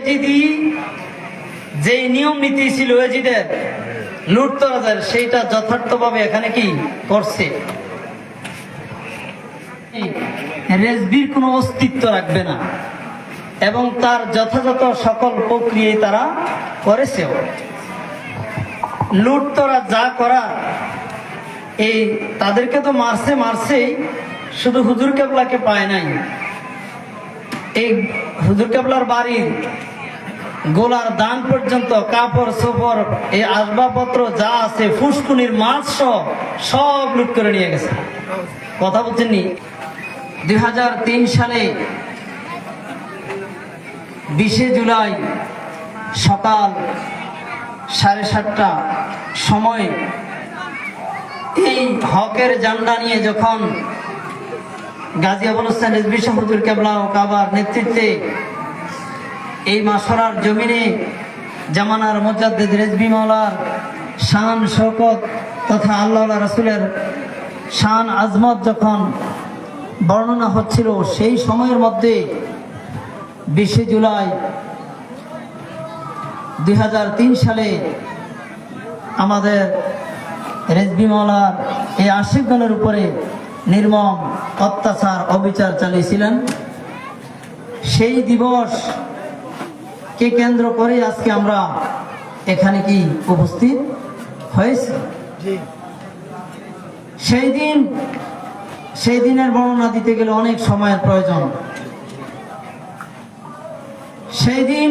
এজিদি যে নিয়ম নীতি ছিল এজিদের লুটতরাজের সেইটা যথার্থভাবে এখানে কি করছে? রেজবির কোনো অস্তিত্ব রাখবে না। এবং তার যথাযথ সকল প্রক্রিয়ায় তারা করেছেও। লুটতরা যা করা, এই তাদেরকে তো মারছে মারছেই, শুধু হুজুর কেবলাকে পায় নাই। এই হুজুর কেবলার বাড়ির গোলার দান পর্যন্ত, কাপড়, সোপড়, এই আসবাবপত্র যা আছে, ফুসকুনির মাছ সব লুট করে নিয়ে গেছে। কথা বলছেন নি? দুই সালে বিশে জুলাই সকাল সাড়ে সাতটা সময় এই হকের জান্ডা নিয়ে যখন গাজী আবুল হোসেন রেজবি কেবলা ও কাবার নেতৃত্বে এই মাসরার জমিনে জামানার মুজাদ্দিদ রেজবি মাওলার শান শৌকত তথা আল্লাহ রসুলের শান, আজমত যখন বর্ণনা হচ্ছিল, সেই সময়ের মধ্যে বিশে জুলাই দু হাজার তিন সালে আমাদের রেজবি মাওলার এই আশিকগণের উপরে নির্মম অত্যাচার, অবিচার চালিয়েছিলেন। সেই দিবস কে কেন্দ্র করে আজকে আমরা এখানে কি উপস্থিত হয়েছে? সেই দিন সেই দিনের বর্ণনা দিতে গেলে অনেক সময়ের প্রয়োজন। সেই দিন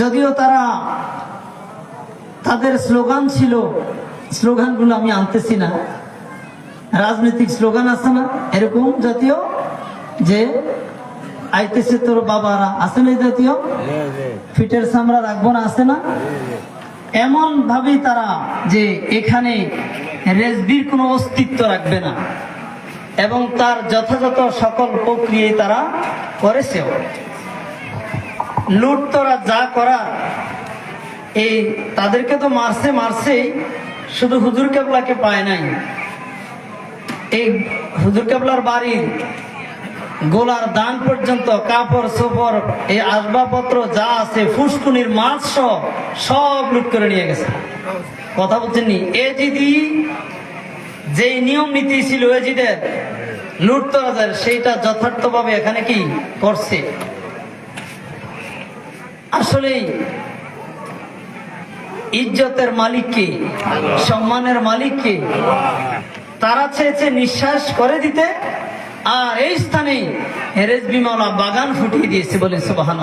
যদিও তারা তাদের স্লোগান ছিল স্লোগানগুলো আমি আনতেছি না। রাজনৈতিক স্লোগান আছে না? এরকম জাতীয় যে আইতেছে তোর বাবারা আছে না জাতীয়? ফিটের সামরা রাখব না আছে না? এমন ভাবেই তারা যে এখানে রেজবির কোনো অস্তিত্ব রাখবে না। এবং তার যথাযথ সকল প্রক্রিয়ায় তারা করেছেও। লুটতরা যা করা এই তাদেরকে তো মারছে মারছেই শুধু হুজুর কেবলাকে পায় নাই। এই হুজুর কেবলার বাড়ির গোলার দান পর্যন্ত, কাপড় সোপড় এই আসবাবপত্র যা আছে, ফুসকুনির মাছ সব লুট করে নিয়ে গেছে। কথা বলছেন নি এজিদি যে নিয়ম নীতি ছিল এজিদের লুটতরাজের সেইটা যথার্থভাবে এখানে কি করছে? আসলেই ইজ্জতের মালিককে সম্মানের মালিককে তারা চেয়েছে নিঃশ্বাস করে দিতে আর এই স্থানে হেরেজ বিমলা বাগান ফুটিয়ে দিয়েছে বলে সুবাহান